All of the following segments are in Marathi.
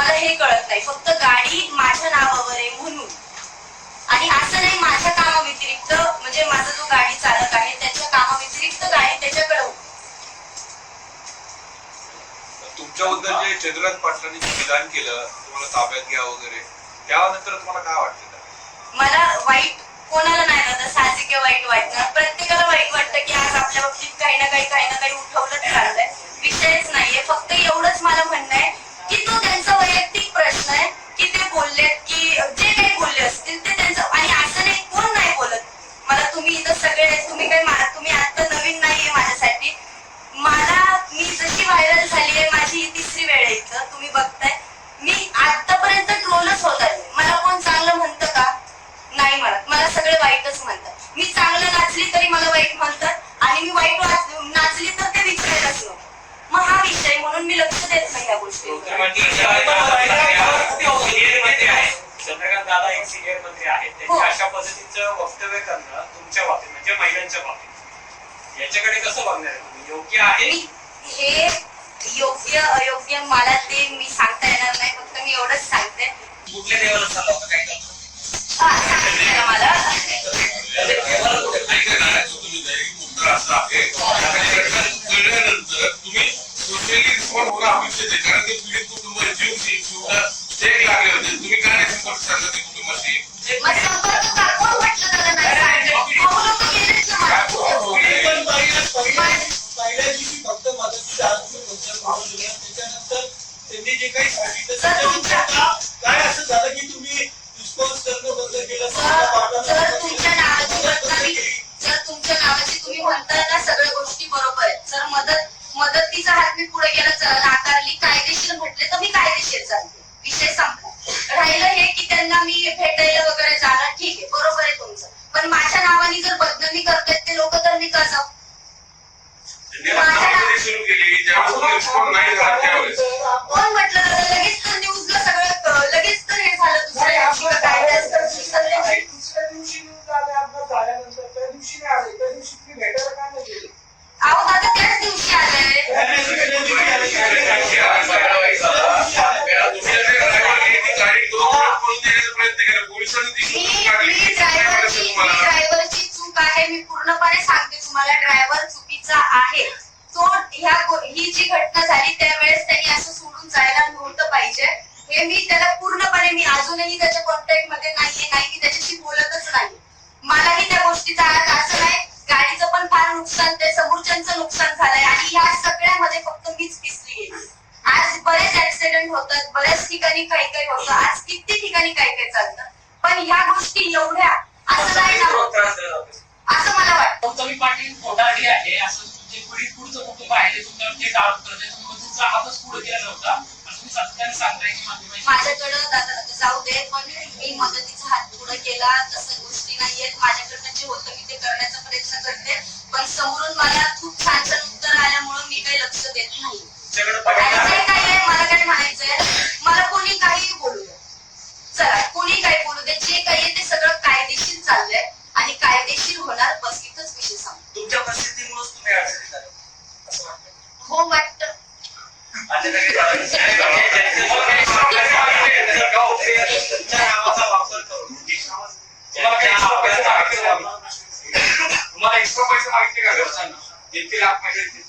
मला हे कळत नाही. फक्त गाडी माझ्या नावावर आहे म्हणून. आणि असं नाही माझ्या कामाव्यतिरिक्त म्हणजे माझा जो गाडी चालक आहे त्याच्या कामाव्यतिरिक्त गाडी त्याच्याकडे. तुमच्याबद्दल जे चंद्रकांत पाटलांनी जे विधान केलं तुम्हाला ताब्यात घ्या वगैरे त्यानंतर तुम्हाला काय वाटतं मला वाईट कोणाला नाही ना साहजिक वाईट वाटणार प्रत्येकाला वाईट वाटतं की आज आपल्या बाबतीत काही ना काही काही ना काही उठवलंच चाललंय. विषयच नाहीये. फक्त एवढंच मला म्हणणं हो. चंद्रकांत दादा एक सिनियर मंत्री आहेत त्यांच्या अशा पद्धतीचं वक्तव्य करणं तुमच्या बाबतीत म्हणजे महिलांच्या बाबतीत याच्याकडे कसं बघणार तुम्ही योग्य आहे हे योग्य अयोग्य मला ते मी सांगता येणार नाही. फक्त मी एवढंच सांगते. कुठल्या काय सांगितलं मला कळल्यानंतर तुम्ही रिस्पॉन्ड होणं अपेक्षित आहे कारण पीडित कुटुंब जीव शिवला चेक लागले होते. तुम्ही काय नाही support करता ते कुटुंबाशी? संपर्क का? पण पहिल्या दिवशी फक्त मदतीचा हात. त्याच्यानंतर त्यांनी जे काही सांगितलं मी पुढे गेला नाकारली कायदेशीर म्हटले तर मी कायदेशीर चालते विषय संपला. राहिलं हे की त्यांना मी भेटायला वगैरे जाणं ठीक आहे बरोबर आहे तुमचं. पण माझ्या नावाने जर बदनामी करतायत ते लोक तर मी का जाऊ? ड्रायव्हरची चूक आहे मी पूर्णपणे सांगते तुम्हाला. ड्रायव्हर चुकीचा आहे. तो ह्या ही जी घटना झाली त्यावेळेस त्यांनी असं सोडून जायला नव्हतं पाहिजे. हे मी त्याला पूर्णपणे मी अजूनही त्याच्या कॉन्टॅक्टमध्ये नाहीये. नाही मी त्याच्याशी बोलतच नाही. मलाही त्या गोष्टीचा आज असं नाही. गाडीचं पण फार नुकसान ते समोरच्यांचं नुकसान झालंय. आणि ह्या सगळ्यामध्ये फक्त मीच पिसली आज बरेच ऍक्सिडेंट होतात. बऱ्याच ठिकाणी काही काही होतं. आज किती ठिकाणी काही काही चालतं. पण ह्या गोष्टी एवढ्या असं नाही ना. असं मला वाटतं. गौतमी पाटील आहे असं जे पुढचं कुटुंब आहे ते तुमच्यावर ते आरोप करते तुम्ही मग तुमचा हातच पुढे केला नव्हता. आणि तुम्ही सातत्याने सांगताय की माझी माहिती माझ्याकडं जाऊ दे पण मी मदतीचा हात पुढे केला. तसं गोष्टी नाहीयेत. माझ्याकडनं जे होतं मी ते करण्याचा प्रयत्न करते. पण समोरून मला खूप छान छान पैसे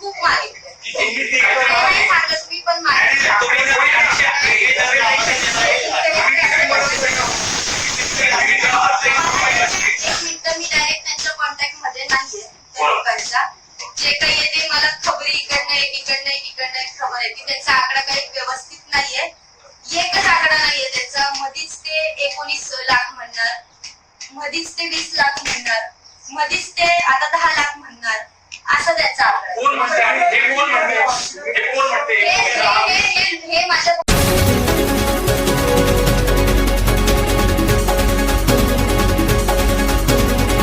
तुम्ही मागितले. मधीच ते वीस लाख म्हणणार मधीच ते आता दहा लाख म्हणणार असा त्याचा आकडा कोण म्हणते आणि हे कोण म्हणते